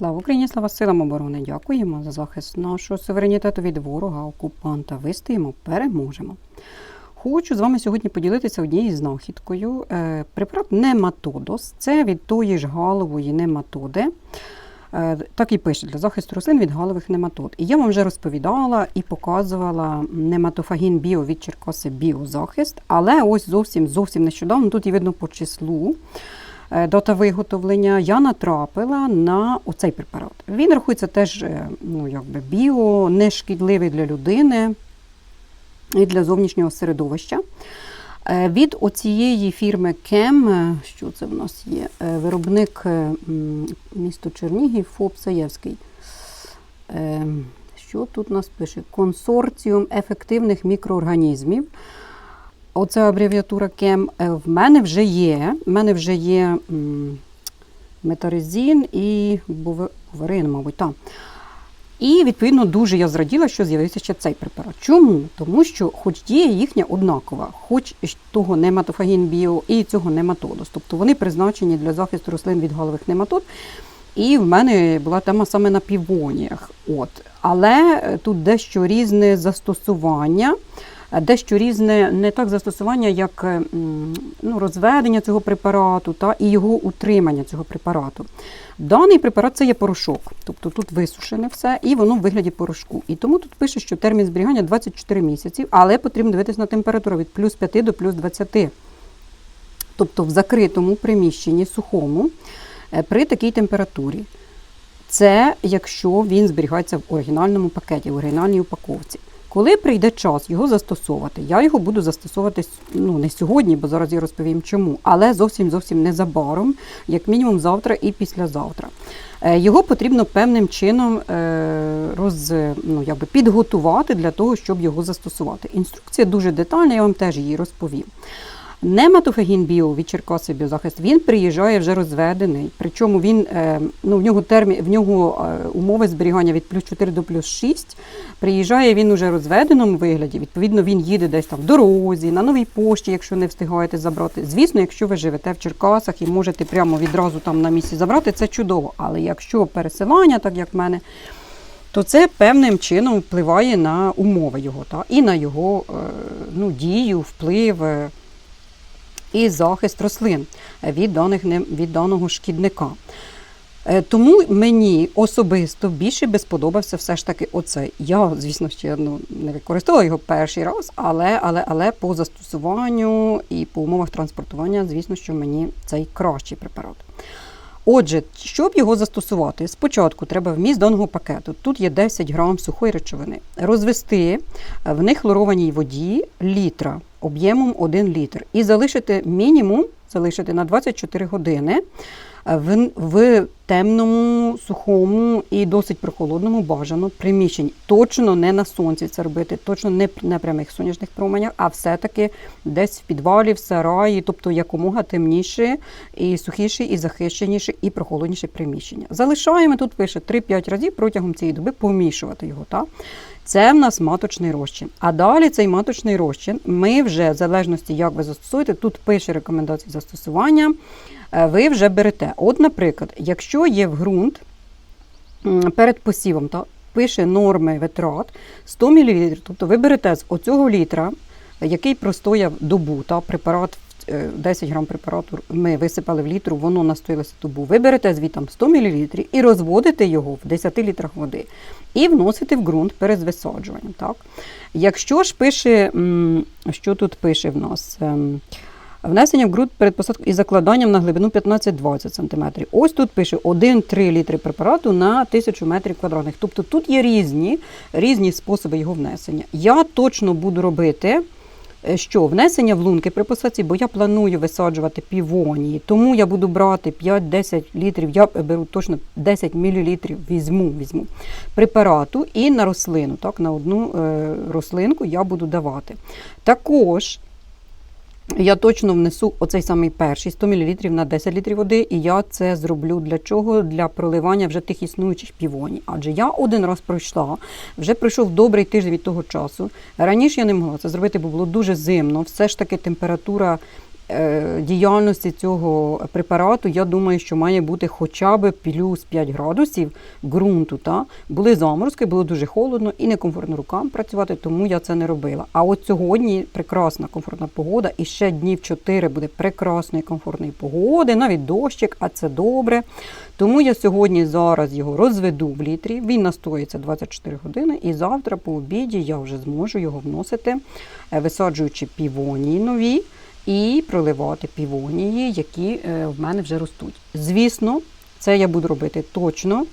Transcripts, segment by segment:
Слава Україні, слава силам оборони! Дякуємо за захист нашого суверенітету від ворога, окупанта. Вистоїмо, переможемо. Хочу з вами сьогодні поділитися однією знахідкою. Е, Препарат нематодос. Це від тої ж галової нематоди. Е, Так і пише для захисту рослин від галових нематод. І я вам вже розповідала і показувала нематофагін біо від Черкаси біозахист, але ось зовсім зовсім нещодавно, тут і видно по числу дата виготовлення, я натрапила на оцей препарат. Він рахується теж е, ну, якби біо, нешкідливий для людини і для зовнішнього середовища. Е, Від оцієї фірми Кем, е, що це в нас є? Е, Виробник е, місто Чернігів, ФОП Саєвський. Е, Що тут нас пише? Консорціум ефективних мікроорганізмів. Оце абревіатура КЕМ. Е, В мене вже є. В мене вже є метарезін і буварин, мабуть, там. І, відповідно, дуже я зраділа, що з'явився ще цей препарат. Чому? Тому що, хоч дія їхня однакова, хоч того нематофагін біо і цього нематодос. Тобто вони призначені для захисту рослин від галових нематод. І в мене була тема саме на півоніях. От. Але е, тут дещо різне застосування, дещо різне не так застосування, як е, ну, розведення цього препарату та і його утримання цього препарату. Даний препарат це є порошок, тобто тут висушене все, і воно в вигляді порошку. І тому тут пише, що термін зберігання 24 місяці, але потрібно дивитися на температуру від плюс 5 до плюс 20. Тобто в закритому приміщенні сухому е, при такій температурі. Це якщо він зберігається в оригінальному пакеті, в оригінальній упаковці. Коли прийде час його застосовувати, я його буду застосовувати ну, не сьогодні, бо зараз я розповім чому, але зовсім зовсім незабаром, як мінімум завтра і післязавтра. Е, Його потрібно певним чином е, роз, ну, якби підготувати для того, щоб його застосувати. Інструкція дуже детальна, я вам теж її розповім. Нематофагін біо від Черкаси біозахист, він приїжджає вже розведений. Причому він, е, ну, в нього термін, в нього е, умови зберігання від плюс 4 до плюс 6. Приїжджає він уже розведеному вигляді. Відповідно, він їде десь там в дорозі, на новій пошті, якщо не встигаєте забрати. Звісно, якщо ви живете в Черкасах і можете прямо відразу там на місці забрати, це чудово. Але якщо пересилання, так як в мене, то це певним чином впливає на умови його та, і на його е, ну, дію, вплив. І захист рослин від, даних, від даного шкідника. Е, Тому мені особисто більше би сподобався все ж таки оцей. Я, звісно, ще ну, не використовувала його перший раз, але, але, але по застосуванню і по умовах транспортування, звісно, що мені цей кращий препарат. Отже, щоб його застосувати, спочатку треба вміст даного пакету. Тут є 10 грам сухої речовини. Розвести в нехлорованій воді літра об'ємом 1 літр. І залишити мінімум залишити на 24 години в, в темному, сухому і досить прохолодному бажано приміщенні. Точно не на сонці це робити, точно не на прямих сонячних променях, а все-таки десь в підвалі, в сараї, тобто якомога темніше, і сухіше, і захищеніше, і прохолодніше приміщення. Залишаємо тут пише 3-5 разів протягом цієї доби помішувати його. Так? Це в нас маточний розчин. А далі цей маточний розчин ми вже, в залежності, як ви застосуєте, тут пише рекомендації застосування, е, ви вже берете. От, наприклад, якщо є в ґрунт перед посівом, та, пише норми витрат 100 мл, тобто ви берете з оцього літра, який простояв добу, та, препарат е, 10 грам препарату ми висипали в літру, воно настоялося добу. Ви берете звітом 100 мл і розводите його в 10 літрах води і вносите в ґрунт перед висаджуванням. Так? Якщо ж пише, що тут пише в нас? Внесення в ґрунт перед посадкою і закладанням на глибину 15-20 см. Ось тут пише 1-3 літри препарату на 1000 метрів квадратних. Тобто тут є різні, різні способи його внесення. Я точно буду робити е, що внесення в лунки при посадці, бо я планую висаджувати півонії, тому я буду брати 5-10 літрів, я беру точно 10 мл, візьму, візьму препарату і на рослину, так, на одну е, рослинку я буду давати. Також я точно внесу оцей самий перший 100 мл на 10 літрів води, і я це зроблю для чого? Для проливання вже тих існуючих півоній. Адже я один раз пройшла, вже пройшов добрий тиждень від того часу. Раніше я не могла це зробити, бо було дуже зимно. Все ж таки температура діяльності цього препарату, я думаю, що має бути хоча б плюс 5 градусів ґрунту. Та? Були заморозки, було дуже холодно і некомфортно рукам працювати, тому я це не робила. А от сьогодні прекрасна комфортна погода, і ще днів 4 буде прекрасної комфортної погоди, навіть дощик, а це добре. Тому я сьогодні зараз його розведу в літрі. Він настоїться 24 години, і завтра по обіді я вже зможу його вносити, е, висаджуючи півонії нові і проливати півонії, які е, в мене вже ростуть. Звісно, це я буду робити точно.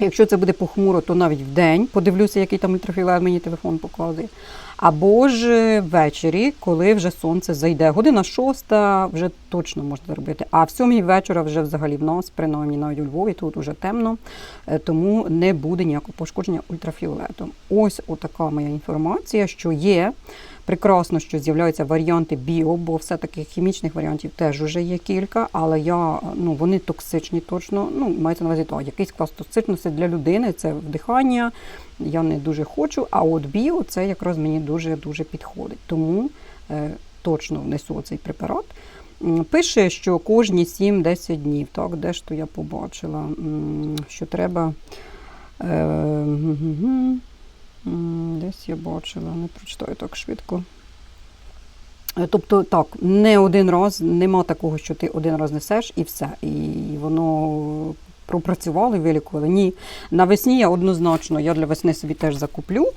Якщо це буде похмуро, то навіть в день подивлюся, який там ультрафіолет мені телефон показує. Або ж е, ввечері, коли вже сонце зайде. Година шоста вже точно можна зробити. А в сьомій вечора вже взагалі в нас, принаймні навіть у Львові, тут уже темно, е, тому не буде ніякого пошкодження ультрафіолетом. Ось отака моя інформація, що є. Прекрасно, що з'являються варіанти біо, бо все-таки хімічних варіантів теж вже є кілька, але я, ну, вони токсичні точно. Ну, мається на увазі то, якийсь клас токсичності для людини, це вдихання, я не дуже хочу. А от біо це якраз мені дуже-дуже підходить. Тому е, точно внесу цей препарат. Пише, що кожні 7-10 днів, так, де ж то я побачила, що треба. Е, Десь я бачила, не прочитаю так швидко. Е, Тобто, так, не один раз, нема такого, що ти один раз несеш і все. І воно пропрацювало і вилікувало. Ні. Навесні я однозначно, я для весни собі теж закуплю.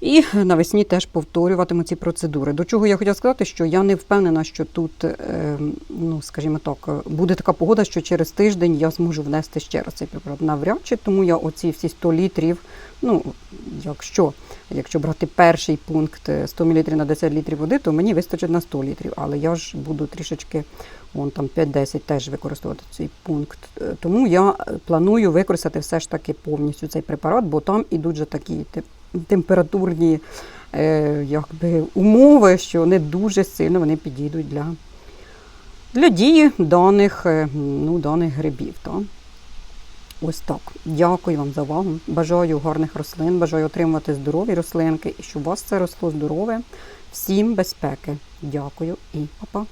І навесні теж повторюватиму ці процедури. До чого я хотіла сказати, що я не впевнена, що тут, е, ну скажімо так, буде така погода, що через тиждень я зможу внести ще раз цей препарат. Навряд чи тому я оці всі 100 літрів, ну якщо, якщо брати перший пункт е, 100 мл на 10 літрів води, то мені вистачить на 100 літрів. Але я ж буду трішечки вон там 5-10 теж використовувати цей пункт. Е, Тому я е, планую використати все ж таки повністю цей препарат, бо там ідуть же такі тип- температурні е, якби, умови, що не дуже сильно вони підійдуть для, для дії даних, е, ну, даних грибів. Та. Ось так. Дякую вам за увагу. Бажаю гарних рослин, бажаю отримувати здорові рослинки і щоб у вас це росло здорове. Всім безпеки. Дякую і па-па.